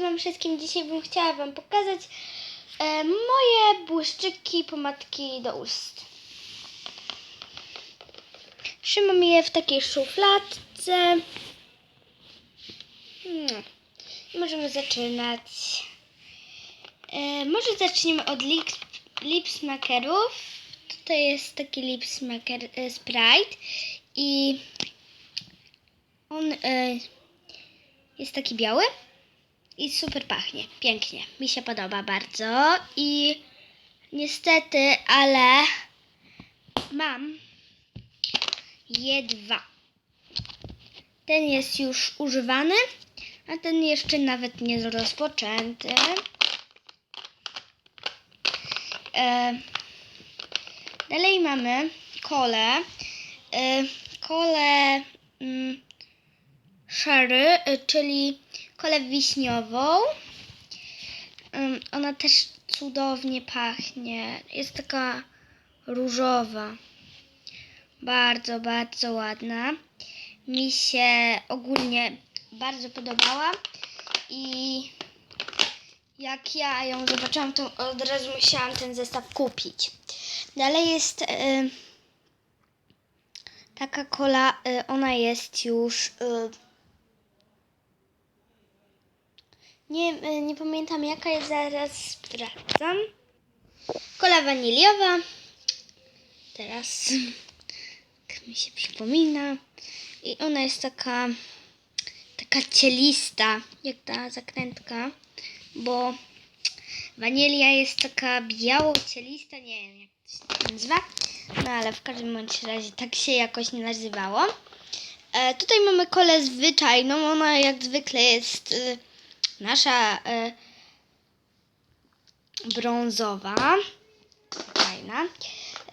Wam wszystkim. Dzisiaj bym chciała Wam pokazać e, moje błyszczyki, pomadki do ust. Trzymam je w takiej szufladce. No. Możemy zaczynać. E, może zaczniemy od lip, lips makerów. Tutaj jest taki lips maker e, Sprite i on e, jest taki biały i super pachnie. Pięknie. Mi się podoba bardzo i niestety, ale mam je dwa. Ten jest już używany, a ten jeszcze nawet nie rozpoczęty. E, dalej mamy kolę. E, kolę mm, sherry, y, czyli kolę wiśniową. Ona też cudownie pachnie. Jest taka różowa. Bardzo, bardzo ładna. Mi się ogólnie bardzo podobała i jak ja ją zobaczyłam, to od razu musiałam ten zestaw kupić. Dalej jest y, taka kola, y, ona jest już. Y, nie, y, nie pamiętam jaka jest, zaraz sprawdzam. Kola waniliowa. Teraz jak mi się przypomina. I ona jest taka taka cielista, jak ta zakrętka, bo wanilia jest taka biało-cielista, nie wiem jak to się nazywa, no ale w każdym bądź razie tak się jakoś nazywało. E, tutaj mamy kolę zwyczajną, ona jak zwykle jest e, nasza e, brązowa, fajna.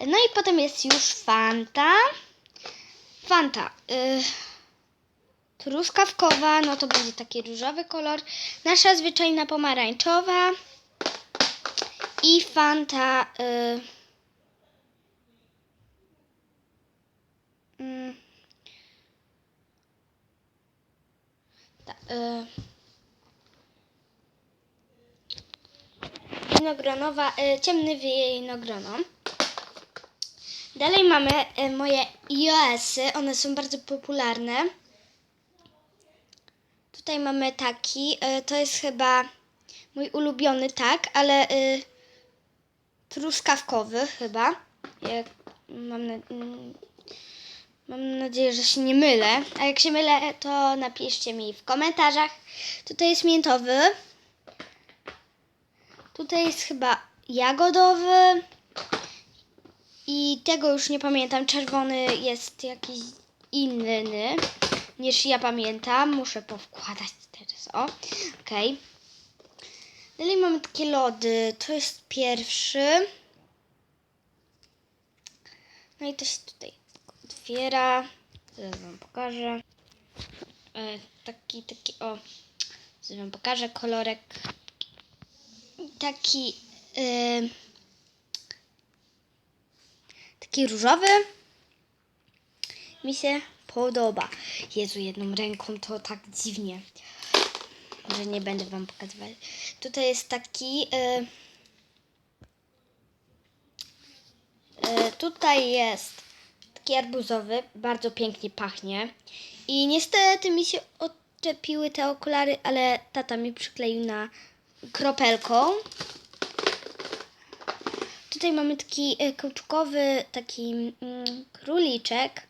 No i potem jest już Fanta. Fanta. Y, truskawkowa, no to będzie taki różowy kolor. Nasza zwyczajna pomarańczowa. I Fanta. Y, mm, ta, y, winogronowa, y, ciemny winogrono. Dalej mamy y, moje iOS-y, one są bardzo popularne. Tutaj mamy taki, y, to jest chyba mój ulubiony, tak, ale truskawkowy chyba. Jak, mam, na, mm, mam nadzieję, że się nie mylę. A jak się mylę, to napiszcie mi w komentarzach. Tutaj jest miętowy. Tutaj jest chyba jagodowy. I tego już nie pamiętam. Czerwony jest jakiś inny niż ja pamiętam. Muszę powkładać teraz. O, okej. Dalej mamy takie lody. To jest pierwszy. No i to się tutaj otwiera. Zaraz wam pokażę. E, taki, taki, o. Zaraz wam pokażę kolorek. Taki. y, taki różowy. Mi się podoba. Jezu, jedną ręką to tak dziwnie, że nie będę wam pokazywać. Tutaj jest taki. y, y, tutaj jest taki arbuzowy, bardzo pięknie pachnie. I niestety mi się odczepiły te okulary, ale tata mi przykleił na kropelką. Tutaj mamy taki e, kauczukowy, taki mm, króliczek.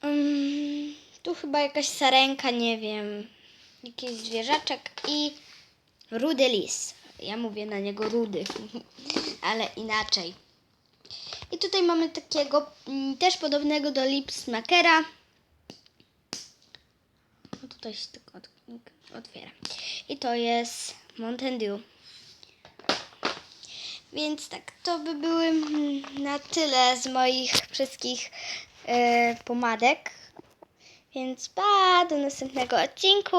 Mm, tu chyba jakaś sarenka, nie wiem. Jakiś zwierzaczek i rudy lis. Ja mówię na niego rudy, ale inaczej. I tutaj mamy takiego mm, też podobnego do lipsmakera. Tutaj się tylko od, otwiera. I to jest Mountain Dew. Więc tak, to by były na tyle z moich wszystkich e, pomadek. Więc pa, do następnego odcinku.